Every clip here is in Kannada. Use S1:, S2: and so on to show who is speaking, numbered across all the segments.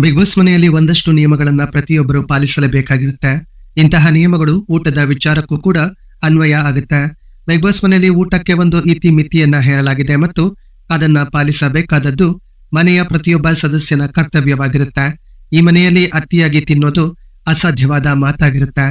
S1: ಬಿಗ್ ಬಾಸ್ ಮನೆಯಲ್ಲಿ ಒಂದಷ್ಟು ನಿಯಮಗಳನ್ನ ಪ್ರತಿಯೊಬ್ಬರು ಪಾಲಿಸಲೇಬೇಕಾಗಿರುತ್ತೆ. ಇಂತಹ ನಿಯಮಗಳು ಊಟದ ವಿಚಾರಕ್ಕೂ ಕೂಡ ಅನ್ವಯ ಆಗುತ್ತೆ. ಬಿಗ್ ಬಾಸ್ ಮನೆಯಲ್ಲಿ ಊಟಕ್ಕೆ ಒಂದು ಇತಿ ಮಿತಿಯನ್ನ ಹೇರಲಾಗಿದೆ ಮತ್ತು ಅದನ್ನ ಪಾಲಿಸಬೇಕಾದದ್ದು ಮನೆಯ ಪ್ರತಿಯೊಬ್ಬ ಸದಸ್ಯನ ಕರ್ತವ್ಯವಾಗಿರುತ್ತೆ. ಈ ಮನೆಯಲ್ಲಿ ಅತಿಯಾಗಿ ತಿನ್ನೋದು ಅಸಾಧ್ಯವಾದ ಮಾತಾಗಿರುತ್ತೆ.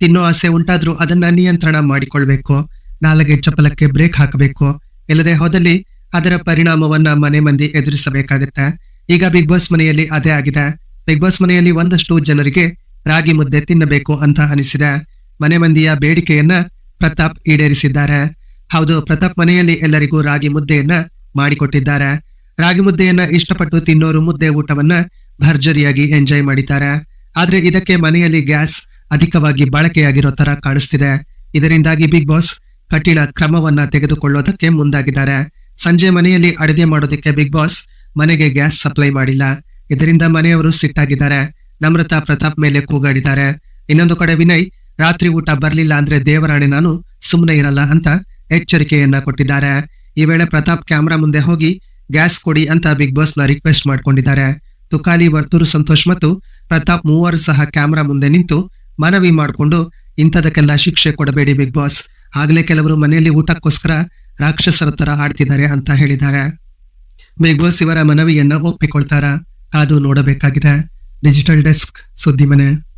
S1: ತಿನ್ನೋ ಆಸೆ ಉಂಟಾದ್ರೂ ಅದನ್ನ ನಿಯಂತ್ರಣ ಮಾಡಿಕೊಳ್ಬೇಕು. ನಾಲಗೆ ಚಪಲಕ್ಕೆ ಬ್ರೇಕ್ ಹಾಕಬೇಕು. ಇಲ್ಲದೆ ಹೋದಲ್ಲಿ ಅದರ ಪರಿಣಾಮವನ್ನ ಮನೆ ಮಂದಿ ಎದುರಿಸಬೇಕಾಗುತ್ತೆ. ಈಗ ಬಿಗ್ ಬಾಸ್ ಮನೆಯಲ್ಲಿ ಅದೇ ಆಗಿದೆ. ಬಿಗ್ ಬಾಸ್ ಮನೆಯಲ್ಲಿ ಒಂದಷ್ಟು ಜನರಿಗೆ ರಾಗಿ ಮುದ್ದೆ ತಿನ್ನಬೇಕು ಅಂತ ಅನಿಸಿದೆ. ಮನೆ ಮಂದಿಯ ಬೇಡಿಕೆಯನ್ನ ಪ್ರತಾಪ್ ಈಡೇರಿಸಿದ್ದಾರೆ. ಹೌದು, ಪ್ರತಾಪ್ ಮನೆಯಲ್ಲಿ ಎಲ್ಲರಿಗೂ ರಾಗಿ ಮುದ್ದೆಯನ್ನ ಮಾಡಿಕೊಟ್ಟಿದ್ದಾರೆ. ರಾಗಿ ಮುದ್ದೆಯನ್ನ ಇಷ್ಟಪಟ್ಟು ತಿನ್ನೋರು ಮುದ್ದೆ ಊಟವನ್ನ ಭರ್ಜರಿಯಾಗಿ ಎಂಜಾಯ್ ಮಾಡಿದ್ದಾರೆ. ಆದ್ರೆ ಇದಕ್ಕೆ ಮನೆಯಲ್ಲಿ ಗ್ಯಾಸ್ ಅಧಿಕವಾಗಿ ಬಳಕೆಯಾಗಿರೋ ತರ ಕಾಣಿಸ್ತಿದೆ. ಇದರಿಂದಾಗಿ ಬಿಗ್ ಬಾಸ್ ಕಠಿಣ ಕ್ರಮವನ್ನ ತೆಗೆದುಕೊಳ್ಳೋದಕ್ಕೆ ಮುಂದಾಗಿದ್ದಾರೆ. ಸಂಜೆ ಮನೆಯಲ್ಲಿ ಅಡುಗೆ ಮಾಡೋದಕ್ಕೆ ಬಿಗ್ ಬಾಸ್ ಮನೆಗೆ ಗ್ಯಾಸ್ ಸಪ್ಲೈ ಮಾಡಿಲ್ಲ. ಇದರಿಂದ ಮನೆಯವರು ಸಿಟ್ಟಾಗಿದ್ದಾರೆ. ನಮ್ರತಾ ಪ್ರತಾಪ್ ಮೇಲೆ ಕೂಗಾಡಿದ್ದಾರೆ. ಇನ್ನೊಂದು ಕಡೆ ವಿನಯ್, ರಾತ್ರಿ ಊಟ ಬರಲಿಲ್ಲ ಅಂದ್ರೆ ದೇವರಾಣೆ ನಾನು ಸುಮ್ಮನೆ ಇರಲ್ಲ ಅಂತ ಎಚ್ಚರಿಕೆಯನ್ನ ಕೊಟ್ಟಿದ್ದಾರೆ. ಈ ವೇಳೆ ಪ್ರತಾಪ್ ಕ್ಯಾಮ್ರಾ ಮುಂದೆ ಹೋಗಿ, ಗ್ಯಾಸ್ ಕೊಡಿ ಅಂತ ಬಿಗ್ ಬಾಸ್ನ ರಿಕ್ವೆಸ್ಟ್ ಮಾಡ್ಕೊಂಡಿದ್ದಾರೆ. ತುಕಾಲಿ, ವರ್ತೂರು ಸಂತೋಷ್ ಮತ್ತು ಪ್ರತಾಪ್ ಮೂವರು ಸಹ ಕ್ಯಾಮ್ರಾ ಮುಂದೆ ನಿಂತು ಮನವಿ ಮಾಡಿಕೊಂಡು, ಇಂಥದಕ್ಕೆಲ್ಲ ಶಿಕ್ಷೆ ಕೊಡಬೇಡಿ ಬಿಗ್ ಬಾಸ್. ಆಗಲೇ ಕೆಲವರು ಮನೆಯಲ್ಲಿ ಊಟಕ್ಕೋಸ್ಕರ ರಾಕ್ಷಸರ ತರ ಆಡ್ತಿದ್ದಾರೆ ಅಂತ ಹೇಳಿದ್ದಾರೆ. ಬಿಗ್ ಇವರ ಮನವಿಯನ್ನ ಒಪ್ಪಿಕೊಳ್ತಾರ? ಅದು ನೋಡಬೇಕಾಗಿದೆ. ಡಿಜಿಟಲ್ ಡೆಸ್ಕ್ ಸುದ್ದಿ ಮನೆ